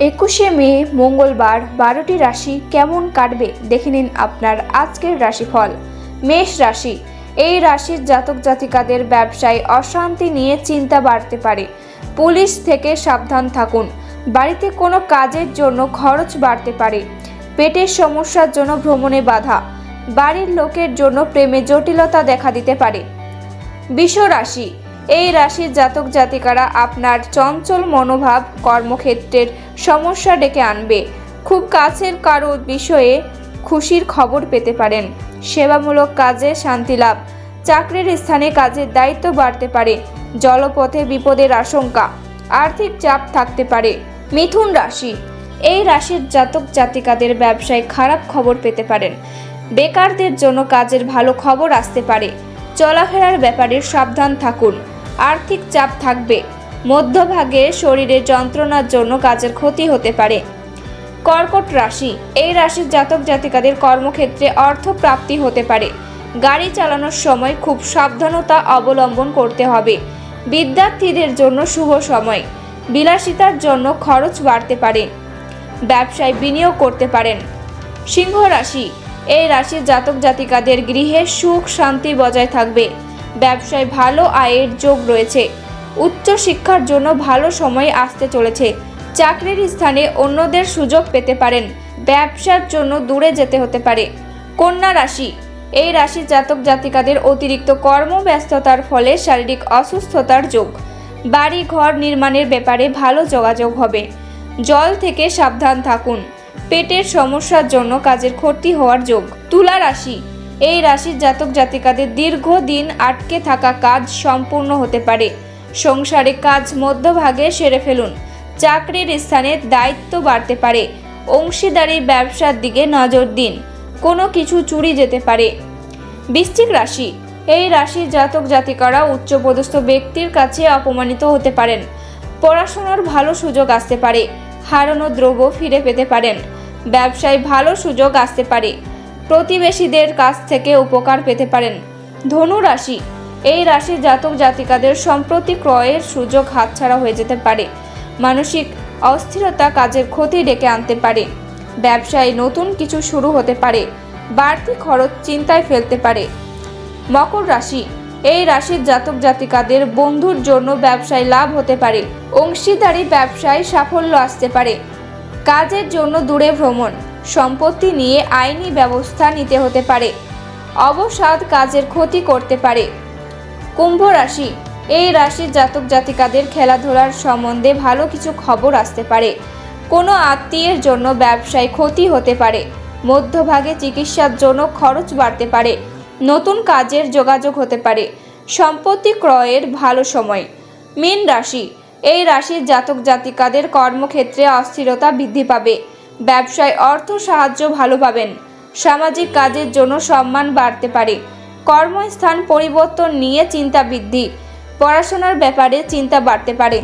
একুশে মে, মঙ্গলবার, বারোটি রাশি কেমন কাটবে দেখে নিন আপনার আজকের রাশিফল। মেষ রাশি, এই রাশির জাতক জাতিকাদের ব্যবসায় অশান্তি নিয়ে চিন্তা বাড়তে পারে। পুলিশ থেকে সাবধান থাকুন। বাড়িতে কোনো কাজের জন্য খরচ বাড়তে পারে। পেটের সমস্যার জন্য ভ্রমণে বাধা। বাড়ির লোকের জন্য প্রেমে জটিলতা দেখা দিতে পারে। বিশ্ব রাশি এই রাশির জাতক জাতিকারা আপনার চঞ্চল মনোভাব কর্মক্ষেত্রের সমস্যা ডেকে আনবে। খুব কাছের কারও বিষয়ে খুশির খবর পেতে পারেন। সেবামূলক কাজে শান্তি লাভ। চাকরির স্থানে কাজের দায়িত্ব বাড়তে পারে। জলপথে বিপদের আশঙ্কা। আর্থিক চাপ থাকতে পারে। মিথুন রাশি। এই রাশির জাতক জাতিকাদের ব্যবসায় খারাপ খবর পেতে পারেন। বেকারদের জন্য কাজের ভালো খবর আসতে পারে। চলাফেরার ব্যাপারে সাবধান থাকুন। আর্থিক চাপ থাকবে। মধ্যভাগে শরীরে যন্ত্রণার জন্য কাজের ক্ষতি হতে পারে। কর্কট রাশি, এই রাশির জাতক জাতিকাদের কর্মক্ষেত্রে অর্থ প্রাপ্তি হতে পারে। গাড়ি চালানোর সময় খুব সাবধানতা অবলম্বন করতে হবে। বিদ্যার্থীদের জন্য শুভ সময়। বিলাসিতার জন্য খরচ বাড়তে পারে। ব্যবসায় বিনিয়োগ করতে পারেন। সিংহ রাশি, এই রাশির জাতক জাতিকাদের গৃহে সুখ শান্তি বজায় থাকবে। ব্যবসায় ভালো আয়ের যোগ রয়েছে। উচ্চ শিক্ষার জন্য ভালো সময় আসতে চলেছে। চাকরির স্থানে অন্যদের সুযোগ পেতে পারেন। ব্যবসার জন্য দূরে যেতে হতে পারে। কন্যা রাশি। এই রাশি জাতক জাতিকাদের অতিরিক্ত কর্মব্যস্ততার ফলে শারীরিক অসুস্থতার যোগ। বাড়ি ঘর নির্মাণের ব্যাপারে ভালো যোগাযোগ হবে। জল থেকে সাবধান থাকুন। পেটের সমস্যার জন্য কাজের ক্ষতি হওয়ার যোগ। তুলা রাশি। এই রাশির জাতক জাতিকাদের দীর্ঘদিন আটকে থাকা কাজ সম্পূর্ণ হতে পারে। সংসারে কাজ মধ্যভাগে সেরে ফেলুন। চাকরির স্থানে দায়িত্ব বাড়তে পারে। অংশীদারি ব্যবসার দিকে নজর দিন। কোনো কিছু চুরি যেতে পারে। বৃশ্চিক রাশি। এই রাশির জাতক জাতিকারা উচ্চপদস্থ ব্যক্তির কাছে অপমানিত হতে পারেন। পড়াশোনার ভালো সুযোগ আসতে পারে। হারানো দ্রব্য ফিরে পেতে পারেন। ব্যবসায় ভালো সুযোগ আসতে পারে। প্রতিবেশীদের কাছ থেকে উপকার পেতে পারেন। ধনু রাশি, এই রাশির জাতক জাতিকাদের সম্প্রতি ক্রয়ের সুযোগ হাতছাড়া হয়ে যেতে পারে। মানসিক অস্থিরতা কাজের ক্ষতি ডেকে আনতে পারে। ব্যবসায় নতুন কিছু শুরু হতে পারে। বাড়তি খরচ চিন্তায় ফেলতে পারে। মকর রাশি, এই রাশির জাতক জাতিকাদের বন্ধুর জন্য ব্যবসায় লাভ হতে পারে। অংশীদারি ব্যবসায় সাফল্য আসতে পারে। কাজের জন্য দূরে ভ্রমণ। সম্পত্তি নিয়ে আইনি ব্যবস্থা নিতে হতে পারে। অবসাদ কাজের ক্ষতি করতে পারে। কুম্ভ রাশি। এই রাশির জাতক জাতিকাদের খেলাধুলার সম্বন্ধে ভালো কিছু খবর আসতে পারে। কোনো আত্মীয়ের জন্য ব্যবসায় ক্ষতি হতে পারে। মধ্যভাগে চিকিৎসার জন্য খরচ বাড়তে পারে। নতুন কাজের যোগাযোগ হতে পারে। সম্পত্তি ক্রয়ের ভালো সময়। মীন রাশি। এই রাশির জাতক জাতিকাদের কর্মক্ষেত্রে অস্থিরতা বৃদ্ধি পাবে। ব্যবসায় অর্থ সাহায্য ভালো পাবেন। সামাজিক কাজের জন্য সম্মান বাড়তে পারে। কর্মস্থান পরিবর্তন নিয়ে চিন্তা বৃদ্ধি। পড়াশোনার ব্যাপারে চিন্তা বাড়তে পারে।